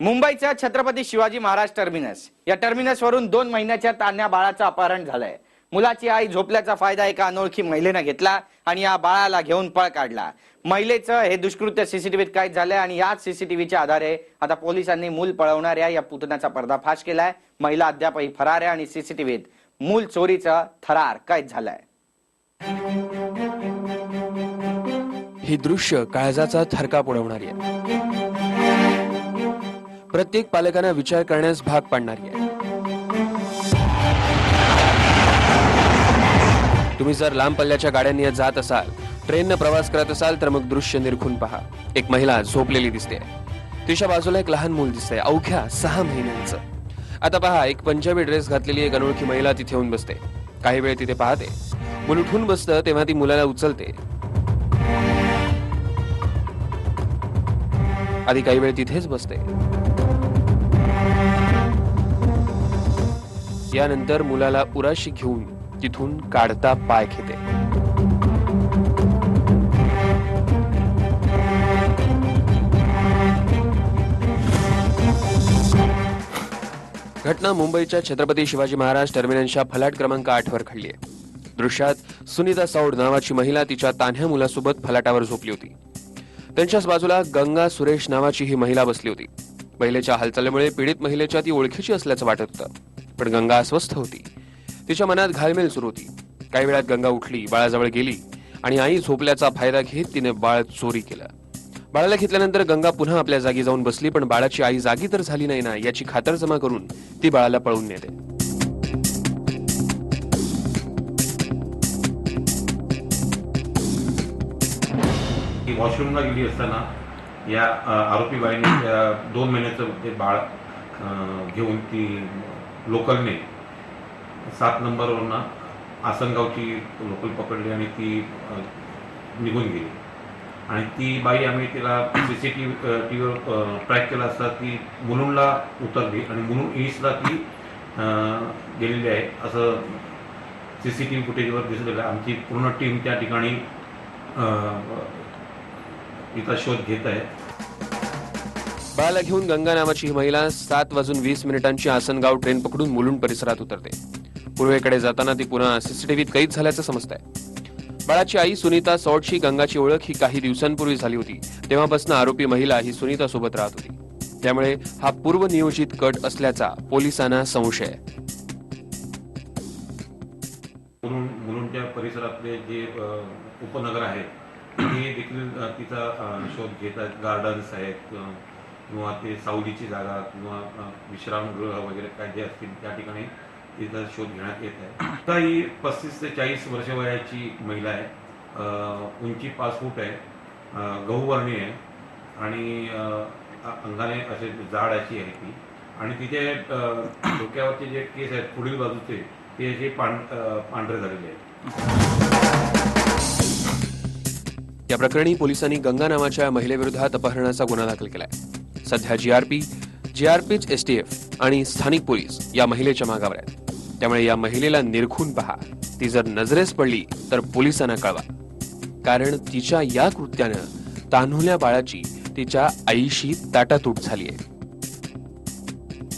मुंबईच्या छत्रपती शिवाजी महाराज टर्मिनस. या टर्मिनसवरून दोन महिन्याच्या तान्या बाळाचं अपहरण झालंय. मुलाची आई झोपल्याचा फायदा एका अनोळखी महिलेनं घेतला आणि या बाळाला घेऊन पळ काढला. महिलेचं हे दुष्कृत्य सीसीटीव्हीत काय झालंय आणि याच सीसीटीव्हीच्या आधारे आता पोलिसांनी मूल पळवणाऱ्या या पुतण्याचा पर्दाफाश केलाय. महिला अद्यापही फरार आहे आणि सीसीटीव्हीत मूल चोरीचा थरार कैद झालाय. ही दृश्य काळजाचा थरका उडवणारी आहे. प्रत्येक पालकांना विचार करण्यास भाग पाडणारी आहे. तुम्ही जर लांब पल्ल्याच्या गाड्यांनी जात असाल ट्रेननं प्रवास करत असाल तर मग दृश्य निरखून पहा. एक महिला झोपलेली दिसते. तिच्या बाजूला एक लहान मूल दिसतंय अवघ्या सहा महिन्यांचं. आता पहा एक पंजाबी ड्रेस घातलेली एक अनोळखी महिला तिथे येऊन बसते. काही वेळ तिथे पाहते. मूल उठून बसतं तेव्हा ती मुलाला उचलते. आधी काही वेळ तिथेच बसते. यानंतर मुलाला उराशी घेऊन तिथून काढता पाय घेते घटना मुंबईच्या छत्रपती शिवाजी महाराज टर्मिनलच्या फलाट क्रमांक आठवर घडली आहे. दृश्यात सुनीता सौड नावाची महिला तिच्या तान्ह्या मुलासोबत फलाटावर झोपली होती. त्यांच्याच बाजूला गंगा सुरेश नावाची ही महिला बसली होती. महिलेच्या हालचालीमुळे पीडित महिलेच्या ती ओळखीची असल्याचं वाटत होतं. पण गंगा अस्वस्थ होती. तिच्या मनात घालमेल सुरू होती. काही वेळात गंगा उठली बाळाजवळ गेली आणि आई झोपल्याचा फायदा घेत तिने बाळ चोरी केला. बाळाला घेतल्यानंतर गंगा पुन्हा आपल्या जागी जाऊन बसली पण बाळाची आई जागी तर झाली नाही ना याची खातरजमा करून ती बाळाला पळून नेते. वॉशरूमला गेली असताना या आरोपी बाईने दोन महिन्याचं ते बाळ घेऊन ती लोकलने. सात नंबरवरनं आसनगावची लोकल पकडली आणि ती निघून गेली. आणि ती बाई आम्ही तिला सी सी टी टी व्हीवर ट्रॅक केला असता ती मुलुंडला उतरली आणि मुलुंड ईस्टला ती गेलेली आहे. असं सी सी टी व्ही फुटेजवर दिसलेलं आहे. आमची पूर्ण टीम त्या ठिकाणी तिचा शोध घेत आहे बाळाला घेऊन गंगा नावाची ही महिला सात वाजून वीस मिनिटांची आसनगाव ट्रेन पकडून मुलुंड परिसरात उतरते. पूर्वेकडे जाताना ती पुन्हा सीसीटीव्हीत कैद झाल्याचं समजतंय. बाळाची आई सुनीता सॉटशी गंगाची ओळख ही काही दिवसांपूर्वी झाली होती. तेव्हापासून आरोपी महिला ही सुनीता सोबत राहत होती. त्यामुळे हा पूर्वनियोजित कट असल्याचा पोलिसांना संशय आहे. मुलुंडच्या परिसरातले जे उपनगर आहेत ते देखील तिचा शोध घेत आहेत गार्डन्स आहेत किंवा ते सावलीची जागा किंवा विश्रामगृह वगैरे काय जे असतील त्या ठिकाणी तिचा शोध घेण्यात येत आहे. आता ही पस्तीस ते चाळीस वर्ष वयाची महिला आहे. उंची पाच फूट आहे. अ, गहूवर्णी आहे. आणि अंगाने असे जाड अशी आहे ती. आणि तिचे डोक्यावरचे जे केस आहेत पुढील बाजूचे ते असे पांढ पांढरे झालेले आहेत. या प्रकरणी पोलिसांनी गंगा नावाच्या महिलेविरोधात अपहरणाचा गुन्हा दाखल केला आहे सध्या जीआरपी जीआरपीच एसटीएफ आणि स्थानिक पोलीस या महिलेच्या मागावर आहेत. त्यामुळे या महिलेला निरखून पहा. ती जर नजरेस पडली तर पोलिसांना कळवा. कारण तिच्या या कृत्यानं तान्हुल्या बाळाची तिच्या आईशी ताटातूट झाली आहे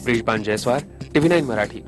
ब्रिजपान जयस्वार टीव्ही नाईन मराठी.